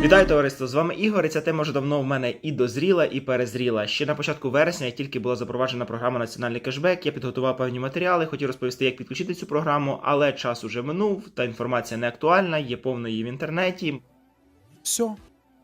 Вітаю товариство! З вами Ігор. І ця тема вже давно в мене і дозріла, і перезріла. Ще на початку вересня, як тільки була запроваджена програма Національний кешбек, я підготував певні матеріали, хотів розповісти, як підключити цю програму, але час уже минув, та інформація не актуальна, є повно її в інтернеті. Все.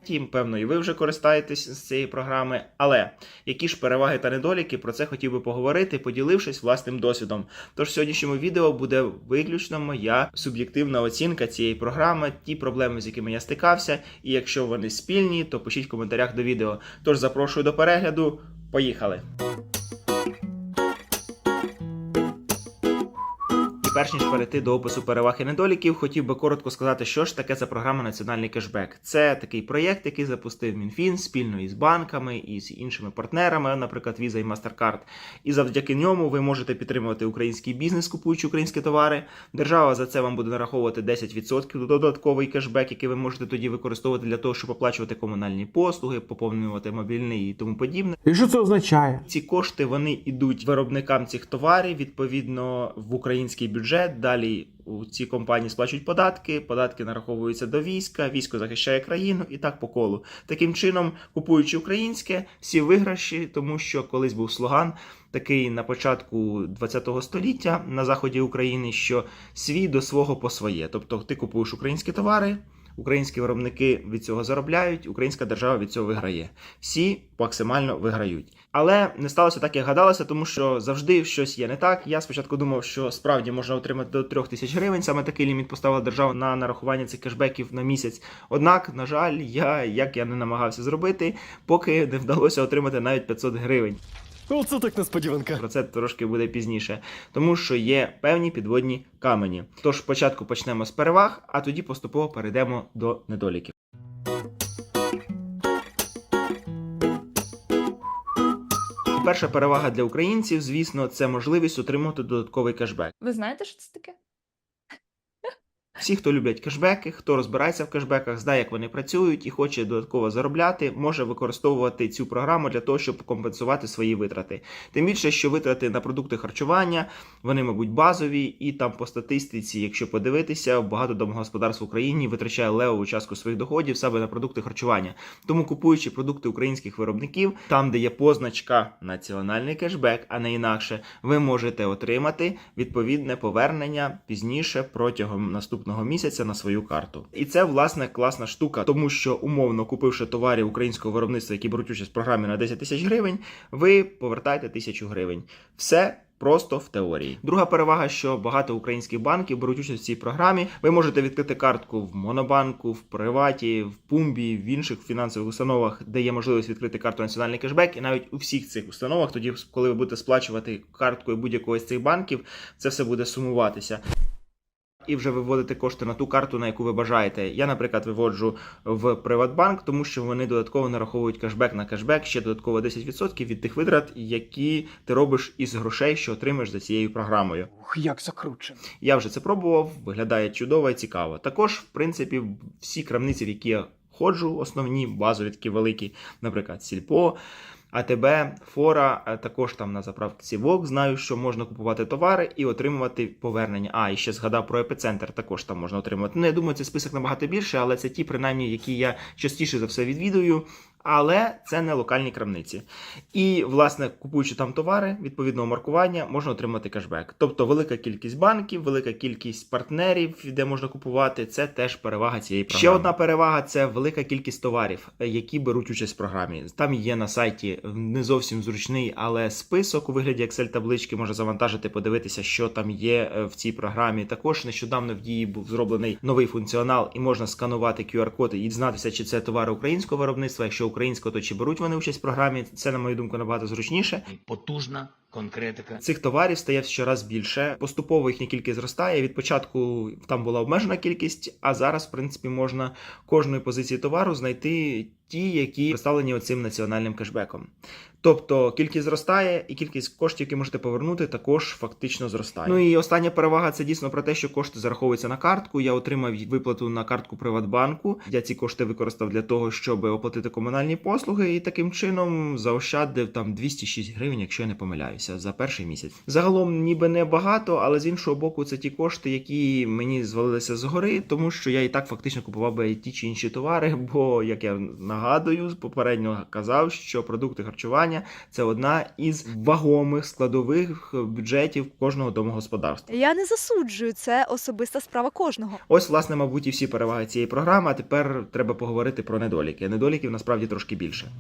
Втім, певно, і ви вже користаєтесь з цієї програми. Але які ж переваги та недоліки, про це хотів би поговорити, поділившись власним досвідом. Тож в сьогоднішньому відео буде виключно моя суб'єктивна оцінка цієї програми, ті проблеми, з якими я стикався, і якщо вони спільні, то пишіть в коментарях до відео. Тож запрошую до перегляду. Поїхали! Перш ніж перейти до опису переваг і недоліків, хотів би коротко сказати, що ж таке за програма Національний кешбек. Це такий проєкт, який запустив Мінфін спільно із банками і з іншими партнерами, наприклад, Visa і MasterCard. І завдяки ньому ви можете підтримувати український бізнес, купуючи українські товари. Держава за це вам буде нараховувати 10% додатковий кешбек, який ви можете тоді використовувати для того, щоб оплачувати комунальні послуги, поповнювати мобільний і тому подібне. І що це означає? Ці кошти вони йдуть виробникам цих товарів відповідно в український бюджет. Далі у ці компанії сплачують податки, податки нараховуються до війська, військо захищає країну і так по колу. Таким чином, купуючи українське, всі виграші, тому що колись був слоган такий на початку ХХ століття на заході України, що свій до свого по своє. Тобто, ти купуєш українські товари. Українські виробники від цього заробляють, українська держава від цього виграє. Всі максимально виграють. Але не сталося так, як гадалося, тому що завжди щось є не так. Я спочатку думав, що справді можна отримати до 3 тисяч гривень. Саме такий ліміт поставила держава на нарахування цих кешбеків на місяць. Однак, на жаль, я як я не намагався зробити, поки не вдалося отримати навіть 500 гривень. Оце так несподіванка. Про це трошки буде пізніше, тому що є певні підводні камені. Тож спочатку почнемо з переваг, а тоді поступово перейдемо до недоліків. Перша перевага для українців, звісно, це можливість отримати додатковий кешбек. Ви знаєте, що це таке? Всі, хто люблять кешбеки, хто розбирається в кешбеках, знає, як вони працюють і хоче додатково заробляти, може використовувати цю програму для того, щоб компенсувати свої витрати. Тим більше, що витрати на продукти харчування, вони, мабуть, базові, і там по статистиці, якщо подивитися, багато домогосподарств в Україні витрачає левову частку своїх доходів саме на продукти харчування. Тому купуючи продукти українських виробників, там, де є позначка національний кешбек, а не інакше, ви можете отримати відповідне повернення пізніше протягом наступного місяця на свою карту. І це власне класна штука, тому що умовно купивши товарів українського виробництва, які беруть участь в програмі на 10 тисяч гривень, ви повертаєте тисячу гривень. Все. Просто в теорії. Друга перевага, що багато українських банків беруть участь в цій програмі. Ви можете відкрити картку в Монобанку, в Приваті, в Пумбі, в інших фінансових установах, де є можливість відкрити карту національний кешбек, і навіть у всіх цих установах, тоді, коли ви будете сплачувати карткою будь-якого з цих банків, це все буде сумуватися. І вже виводити кошти на ту карту, на яку ви бажаєте. Я, наприклад, виводжу в Приватбанк, тому що вони додатково нараховують кешбек на кешбек, ще додатково 10% від тих витрат, які ти робиш із грошей, що отримаєш за цією програмою. Ух, як закручено. Я вже це пробував, виглядає чудово і цікаво. Також, в принципі, всі крамниці, в які я ходжу, основні, базові такі великі, наприклад, Сільпо. АТБ, Фора, також там на заправці Вок знаю, що можна купувати товари і отримувати повернення. А, і ще згадав про епіцентр, також там можна отримувати. Ну, я думаю, цей список набагато більше, але це ті, принаймні, які я частіше за все відвідую. Але це не локальні крамниці. І, власне, купуючи там товари відповідного маркування, можна отримати кешбек. Тобто велика кількість банків, велика кількість партнерів, де можна купувати, це теж перевага цієї програми. Ще одна перевага це велика кількість товарів, які беруть участь в програмі. Там є на сайті не зовсім зручний, але список у вигляді Excel-таблички може завантажити, подивитися, що там є е, в цій програмі. Також нещодавно в дії був зроблений новий функціонал, і можна сканувати QR-код і дізнатися, чи це товари українського виробництва. Якщо українського, то чи беруть вони участь в програмі. Це, на мою думку, набагато зручніше. потужна конкретика. Цих товарів стає щораз більше. Поступово їхня кількість зростає. Від початку там була обмежена кількість, а зараз, в принципі, можна кожної позиції товару знайти ті, які представлені оцим національним кешбеком. Тобто кількість зростає, і кількість коштів, які можете повернути, також фактично зростає. Ну і остання перевага це дійсно про те, що кошти зараховуються на картку. Я отримав виплату на картку Приватбанку. Я ці кошти використав для того, щоб оплатити комунальні послуги, і таким чином заощадив там 206 гривень, якщо я не помиляюсь. Розрахуватися за перший місяць. Загалом, ніби не багато, але з іншого боку, це ті кошти, які мені звалилися згори, тому що я і так фактично купував би ті чи інші товари. Бо, як я нагадую, попередньо казав, що продукти харчування це одна із вагомих складових бюджетів кожного домогосподарства. Я не засуджую, це особиста справа кожного. Ось, власне, мабуть, і всі переваги цієї програми. А тепер треба поговорити про недоліки. Недоліків насправді трошки більше.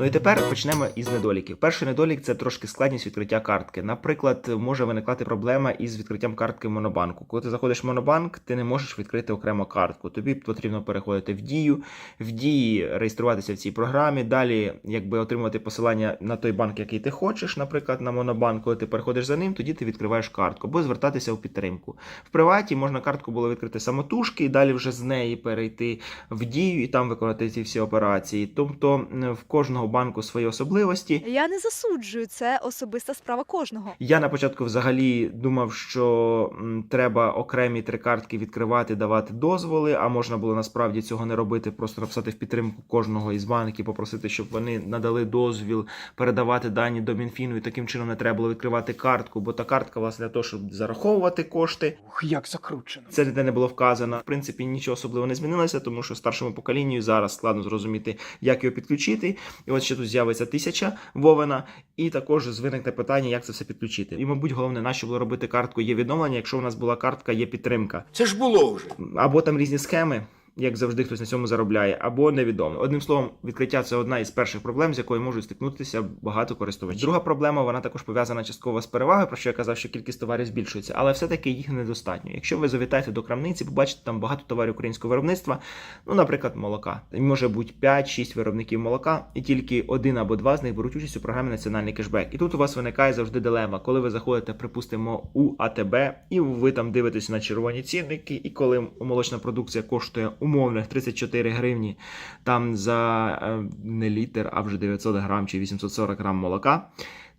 Ну і тепер почнемо із недоліків. Перший недолік це трошки складність відкриття картки. Наприклад, може виникати проблема із відкриттям картки монобанку. Коли ти заходиш в монобанк, ти не можеш відкрити окремо картку. Тобі потрібно переходити в дію, в дії реєструватися в цій програмі. Далі, якби отримувати посилання на той банк, який ти хочеш, наприклад, на монобанк, коли ти переходиш за ним, тоді ти відкриваєш картку або звертатися у підтримку. В приваті можна картку було відкрити самотужки і далі вже з неї перейти в дію і там виконати ці всі операції. Тобто в кожного банку свої особливості. Я не засуджую, це особиста справа кожного. Я на початку взагалі думав, що м, треба окремі три картки відкривати, давати дозволи, а можна було насправді цього не робити, просто написати в підтримку кожного із банків, попросити, щоб вони надали дозвіл передавати дані до Мінфіну, і таким чином не треба було відкривати картку, бо та картка власне для того, щоб зараховувати кошти. Ух, як закручено. Це ніде не було вказано. В принципі, нічого особливо не змінилося, тому що старшому поколінню зараз складно зрозуміти, як його підключити. І от ще тут з'явиться тисяча Вовена, і також виникне питання, як це все підключити. І, мабуть, головне, нащо було робити картку є відновлення, якщо у нас була картка є підтримка. Це ж було вже. Або там різні схеми. Як завжди, хтось на цьому заробляє, або невідомо. Одним словом, відкриття це одна із перших проблем, з якою можуть стикнутися багато користувачів. Друга проблема вона також пов'язана частково з перевагою, про що я казав, що кількість товарів збільшується, але все-таки їх недостатньо. Якщо ви завітаєте до крамниці, побачите там багато товарів українського виробництва, ну, наприклад, молока. Може бути 5-6 виробників молока, і тільки один або два з них беруть участь у програмі Національний кешбек. І тут у вас виникає завжди дилема, коли ви заходите, припустимо, у АТБ, і ви там дивитесь на червоні цінники, і коли молочна продукція коштує умовних 34 гривні, там за е, не літр, а вже 900 грам чи 840 грам молока.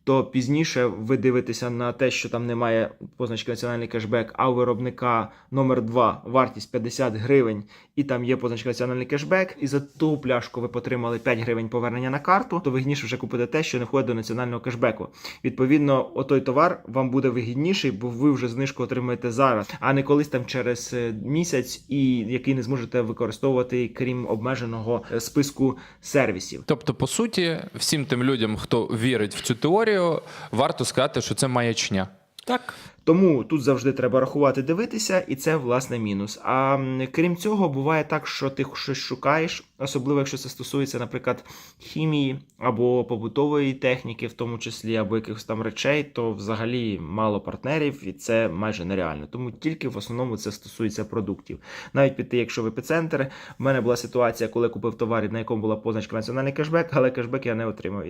То пізніше ви дивитеся на те, що там немає позначки національний кешбек, а у виробника номер 2 вартість 50 гривень, і там є позначка національний кешбек, і за ту пляшку ви потримали 5 гривень повернення на карту, то вигідніше вже купити те, що не входить до національного кешбеку. Відповідно, отой товар вам буде вигідніший, бо ви вже знижку отримаєте зараз, а не колись там через е, місяць, і який не зможете використовувати крім обмеженого е, списку сервісів. Тобто, по суті, всім тим людям, хто вірить в цю теорію, варто сказати, що це маячня. Так. Тому тут завжди треба рахувати, дивитися, і це власне мінус. А крім цього, буває так, що ти щось шукаєш, особливо якщо це стосується, наприклад, хімії або побутової техніки, в тому числі, або якихось там речей, то взагалі мало партнерів, і це майже нереально. Тому тільки в основному це стосується продуктів. Навіть піти, якщо в епіцентр, в мене була ситуація, коли купив товар, на якому була позначка національний кешбек, але кешбек я не отримав.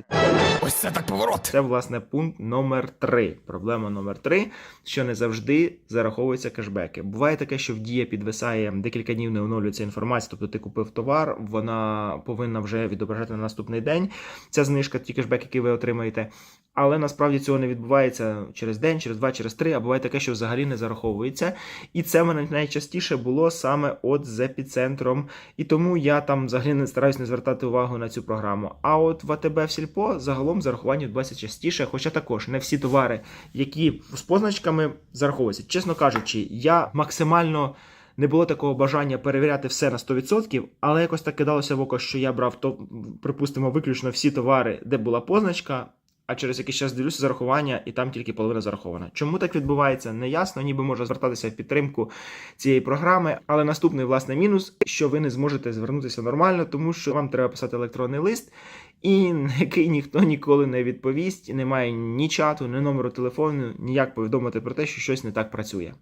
Ось це так поворот. Це власне пункт номер 3 Проблема номер 3 що не завжди зараховуються кешбеки. Буває таке, що в дія підвисає декілька днів, не оновлюється інформація. Тобто ти купив товар, вона повинна вже відображати на наступний день. Ця знижка, ті кешбеки, які ви отримаєте. Але насправді цього не відбувається через день, через два, через три, а буває таке, що взагалі не зараховується. І це в мене найчастіше було саме от з епіцентром. І тому я там взагалі не стараюсь не звертати увагу на цю програму. А от в АТБ в Сільпо загалом зарахування відбувається частіше, хоча також не всі товари, які з позначками зараховуються. Чесно кажучи, я максимально. Не було такого бажання перевіряти все на 100%, але якось так кидалося в око, що я брав то, припустимо, виключно всі товари, де була позначка, а через якийсь час дивлюся зарахування, і там тільки половина зарахована. Чому так відбувається, не ясно, ніби можна звертатися в підтримку цієї програми. Але наступний власне мінус, що ви не зможете звернутися нормально, тому що вам треба писати електронний лист, і на який ніхто ніколи не відповість. Немає ні чату, ні номеру телефону, ніяк повідомити про те, що щось не так працює.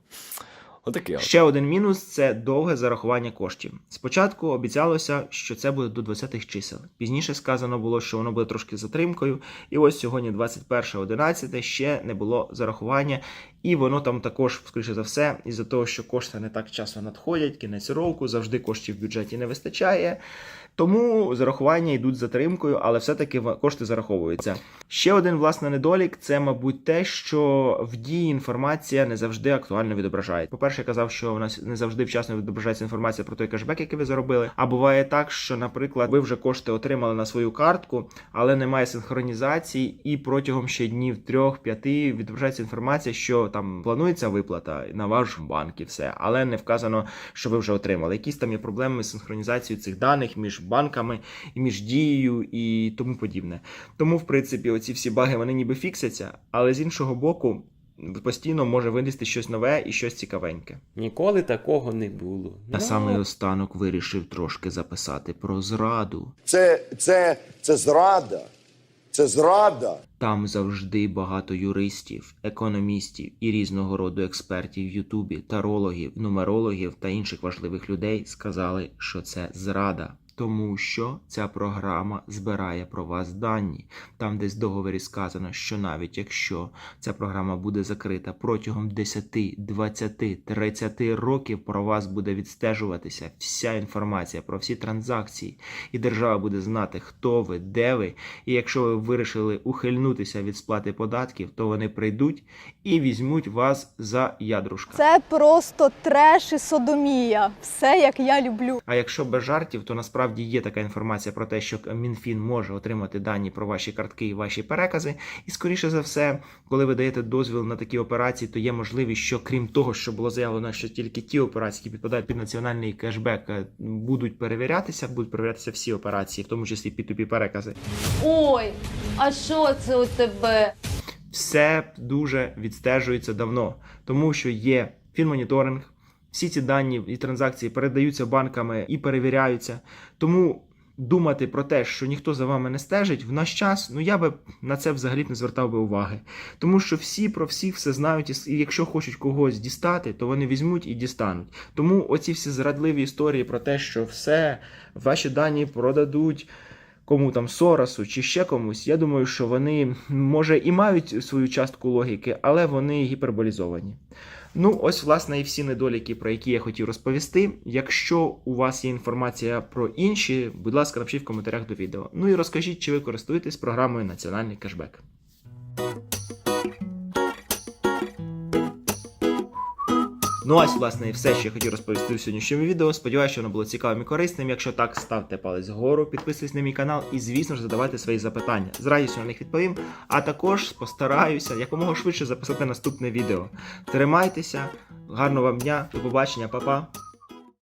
Отаке. от. Ще один мінус це довге зарахування коштів. Спочатку обіцялося, що це буде до 20-х чисел. Пізніше сказано було, що воно буде трошки затримкою. І ось сьогодні, 21.11, ще не було зарахування. І воно там також, скоріше за все, із-за того, що кошти не так часто надходять, кінець року, завжди коштів в бюджеті не вистачає. Тому зарахування йдуть затримкою, але все-таки кошти зараховуються. Ще один власне недолік це, мабуть, те, що в дії інформація не завжди актуально відображається. По-перше, я казав, що у нас не завжди вчасно відображається інформація про той кешбек, який ви заробили. А буває так, що, наприклад, ви вже кошти отримали на свою картку, але немає синхронізації, і протягом ще днів трьох-п'яти відображається інформація, що там планується виплата на ваш банк і все, але не вказано, що ви вже отримали. Якісь там є проблеми з синхронізацією цих даних між банками і між дією і тому подібне. Тому, в принципі, оці всі баги вони ніби фіксяться, але з іншого боку. Постійно може вилізти щось нове і щось цікавеньке. Ніколи такого не було. На Ну, самий останок вирішив трошки записати про зраду. Це, це, це зрада. Це зрада. Там завжди багато юристів, економістів і різного роду експертів в Ютубі, тарологів, нумерологів та інших важливих людей сказали, що це зрада. Тому що ця програма збирає про вас дані. Там десь в договорі сказано, що навіть якщо ця програма буде закрита протягом 10, 20, 30 років, про вас буде відстежуватися вся інформація про всі транзакції, і держава буде знати, хто ви, де ви, і якщо ви вирішили ухильнутися від сплати податків, то вони прийдуть і візьмуть вас за ядрушка. Це просто треш і содомія. Все як я люблю. А якщо без жартів, то насправді є така інформація про те, що Мінфін може отримати дані про ваші картки і ваші перекази. І скоріше за все, коли ви даєте дозвіл на такі операції, то є можливість, що крім того, що було заявлено, що тільки ті операції, які підпадають під національний кешбек, е, будуть перевірятися, будуть перевірятися всі операції, в тому числі P2P перекази. Ой, а що це у тебе? все дуже відстежується давно, тому що є фінмоніторинг, всі ці дані і транзакції передаються банками і перевіряються. Тому думати про те, що ніхто за вами не стежить, в наш час, ну я би на це взагалі не звертав би уваги. Тому що всі про всіх все знають, і якщо хочуть когось дістати, то вони візьмуть і дістануть. Тому оці всі зрадливі історії про те, що все, ваші дані продадуть кому там Соросу чи ще комусь, я думаю, що вони може і мають свою частку логіки, але вони гіперболізовані. Ну, ось, власне, і всі недоліки, про які я хотів розповісти. Якщо у вас є інформація про інші, будь ласка, напишіть в коментарях до відео. Ну і розкажіть, чи ви користуєтесь програмою Національний кешбек. Ну, ось, власне, і все, що я хотів розповісти в сьогоднішньому відео. Сподіваюся, що воно було цікавим і корисним. Якщо так, ставте палець вгору, підписуйтесь на мій канал і, звісно ж, задавайте свої запитання. З радістю на них відповім. А також постараюся якомога швидше записати наступне відео. Тримайтеся, гарного вам дня, до побачення, па-па!